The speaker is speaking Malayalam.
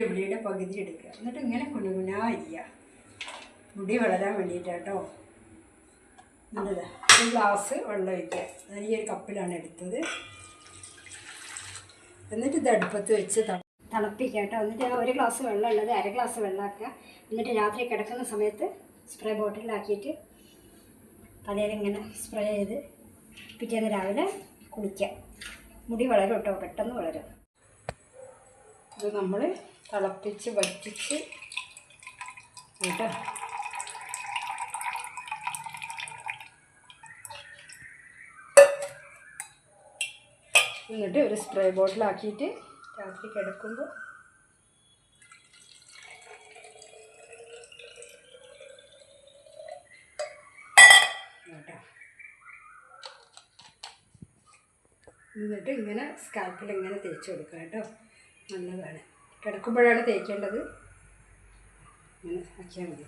മുടിയുടെ പകുതി എടുക്കുക. എന്നിട്ട് ഇങ്ങനെ കുനുകുനാ അരിയുക. മുടി വളരാൻ വേണ്ടിയിട്ടാട്ടോ എന്നിട്ട് ഒരു ഗ്ലാസ് വെള്ളം ഒഴിക്കുക. ഞാൻ ഈ ഒരു കപ്പിലാണ് എടുത്തത്. എന്നിട്ട് ഇത് അടുപ്പത്ത് വെച്ച് തണുപ്പിക്കുക കേട്ടോ. എന്നിട്ട് ഒരു ഗ്ലാസ് വെള്ളം ഉള്ളത് അര ഗ്ലാസ് വെള്ളമാക്കുക. എന്നിട്ട് രാത്രി കിടക്കുന്ന സമയത്ത് സ്പ്രേ ബോട്ടിലാക്കിയിട്ട് തലയിൽ ഇങ്ങനെ സ്പ്രേ ചെയ്ത് പിറ്റേന്ന് രാവിലെ കുളിക്കുക. മുടി വളരും കേട്ടോ. പെട്ടെന്ന് വളരും. ഇത് നമ്മൾ തിളപ്പിച്ച് വറ്റിച്ച് കേട്ടോ. എന്നിട്ട് ഒരു സ്പ്രേ ബോട്ടിലാക്കിയിട്ട് രാത്രി കിടക്കുമ്പോൾ എന്നിട്ട് ഇങ്ങനെ സ്കാൽപ്പിൽ ഇങ്ങനെ തേച്ച് കൊടുക്കുക കേട്ടോ. നല്ലതാണ്. കിടക്കുമ്പോഴാണ് തേക്കേണ്ടത്. അങ്ങനെ ആക്കിയാൽ മതി.